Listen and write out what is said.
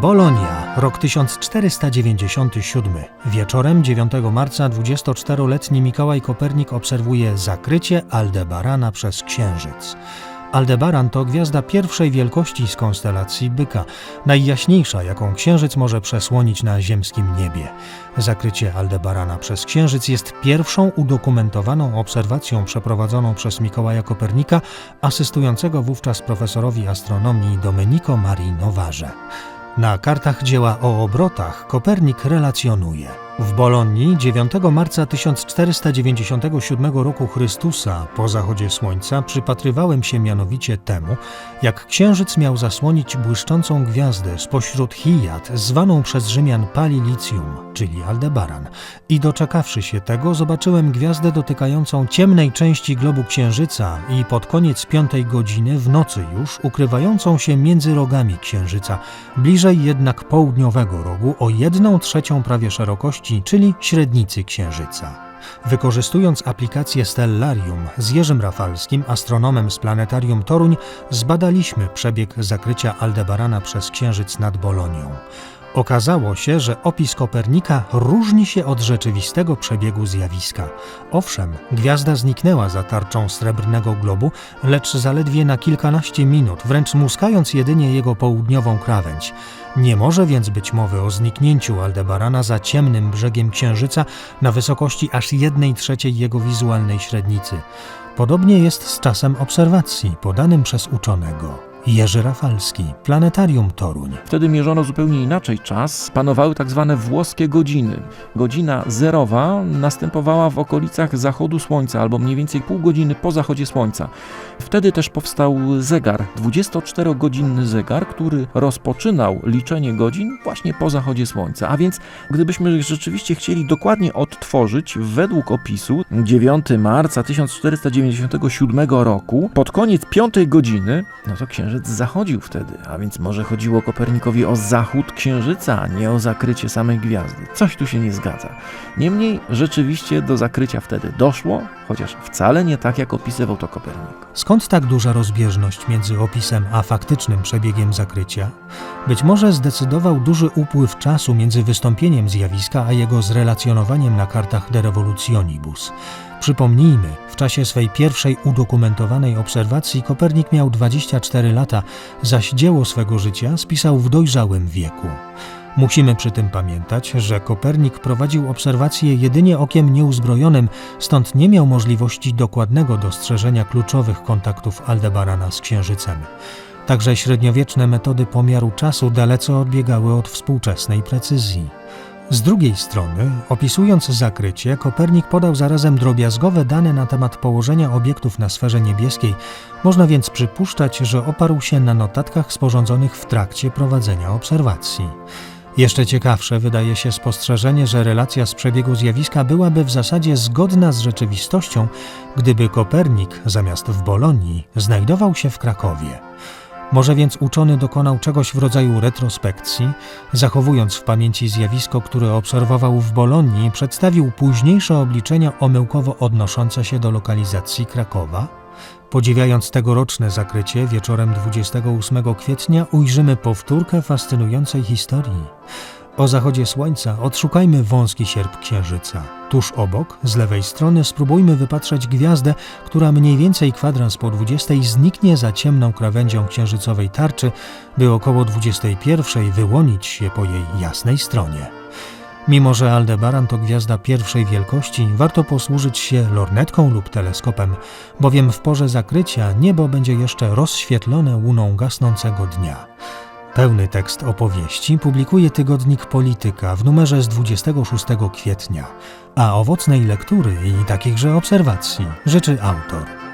Bolonia, rok 1497. Wieczorem 9 marca 24-letni Mikołaj Kopernik obserwuje zakrycie Aldebarana przez Księżyc. Aldebaran to gwiazda pierwszej wielkości z konstelacji Byka, najjaśniejsza, jaką Księżyc może przesłonić na ziemskim niebie. Zakrycie Aldebarana przez Księżyc jest pierwszą udokumentowaną obserwacją przeprowadzoną przez Mikołaja Kopernika, asystującego wówczas profesorowi astronomii Domenico Marii Novarze. Na kartach dzieła o obrotach Kopernik relacjonuje. W Bolonii 9 marca 1497 roku Chrystusa po zachodzie słońca przypatrywałem się mianowicie temu, jak księżyc miał zasłonić błyszczącą gwiazdę spośród Hijat, zwaną przez Rzymian Palilicium, czyli Aldebaran. I doczekawszy się tego, zobaczyłem gwiazdę dotykającą ciemnej części globu księżyca i pod koniec piątej godziny w nocy już ukrywającą się między rogami księżyca, bliżej jednak południowego rogu o jedną trzecią prawie szerokości, czyli średnicy księżyca. Wykorzystując aplikację Stellarium z Jerzym Rafalskim, astronomem z planetarium Toruń, zbadaliśmy przebieg zakrycia Aldebarana przez księżyc nad Bolonią. Okazało się, że opis Kopernika różni się od rzeczywistego przebiegu zjawiska. Owszem, gwiazda zniknęła za tarczą srebrnego globu, lecz zaledwie na kilkanaście minut, wręcz muskając jedynie jego południową krawędź. Nie może więc być mowy o zniknięciu Aldebarana za ciemnym brzegiem Księżyca na wysokości aż jednej trzeciej jego wizualnej średnicy. Podobnie jest z czasem obserwacji podanym przez uczonego. Jerzy Rafalski, Planetarium Toruń. Wtedy mierzono zupełnie inaczej czas. Panowały tak zwane włoskie godziny. Godzina zerowa następowała w okolicach zachodu słońca, albo mniej więcej pół godziny po zachodzie słońca. Wtedy też powstał zegar, 24-godzinny zegar, który rozpoczynał liczenie godzin właśnie po zachodzie słońca. A więc gdybyśmy rzeczywiście chcieli dokładnie odtworzyć według opisu 9 marca 1497 roku, pod koniec piątej godziny, no to księżyc zachodził wtedy, a więc może chodziło Kopernikowi o zachód księżyca, a nie o zakrycie samej gwiazdy. Coś tu się nie zgadza. Niemniej rzeczywiście do zakrycia wtedy doszło, chociaż wcale nie tak jak opisywał to Kopernik. Skąd tak duża rozbieżność między opisem a faktycznym przebiegiem zakrycia? Być może zdecydował duży upływ czasu między wystąpieniem zjawiska a jego zrelacjonowaniem na kartach De Revolutionibus. Przypomnijmy, w czasie swej pierwszej udokumentowanej obserwacji Kopernik miał 24 lata, zaś dzieło swego życia spisał w dojrzałym wieku. Musimy przy tym pamiętać, że Kopernik prowadził obserwacje jedynie okiem nieuzbrojonym, stąd nie miał możliwości dokładnego dostrzeżenia kluczowych kontaktów Aldebarana z Księżycem. Także średniowieczne metody pomiaru czasu dalece odbiegały od współczesnej precyzji. Z drugiej strony, opisując zakrycie, Kopernik podał zarazem drobiazgowe dane na temat położenia obiektów na sferze niebieskiej. Można więc przypuszczać, że oparł się na notatkach sporządzonych w trakcie prowadzenia obserwacji. Jeszcze ciekawsze wydaje się spostrzeżenie, że relacja z przebiegu zjawiska byłaby w zasadzie zgodna z rzeczywistością, gdyby Kopernik zamiast w Bolonii znajdował się w Krakowie. Może więc uczony dokonał czegoś w rodzaju retrospekcji, zachowując w pamięci zjawisko, które obserwował w Bolonii, przedstawił późniejsze obliczenia omyłkowo odnoszące się do lokalizacji Krakowa? Podziwiając tegoroczne zakrycie, wieczorem 28 kwietnia ujrzymy powtórkę fascynującej historii. O zachodzie słońca odszukajmy wąski sierp księżyca. Tuż obok, z lewej strony, spróbujmy wypatrzeć gwiazdę, która mniej więcej kwadrans po 20 zniknie za ciemną krawędzią księżycowej tarczy, by około 21 wyłonić się po jej jasnej stronie. Mimo, że Aldebaran to gwiazda pierwszej wielkości, warto posłużyć się lornetką lub teleskopem, bowiem w porze zakrycia niebo będzie jeszcze rozświetlone łuną gasnącego dnia. Pełny tekst opowieści publikuje tygodnik Polityka w numerze z 26 kwietnia, a owocnej lektury i takichże obserwacji życzy autor.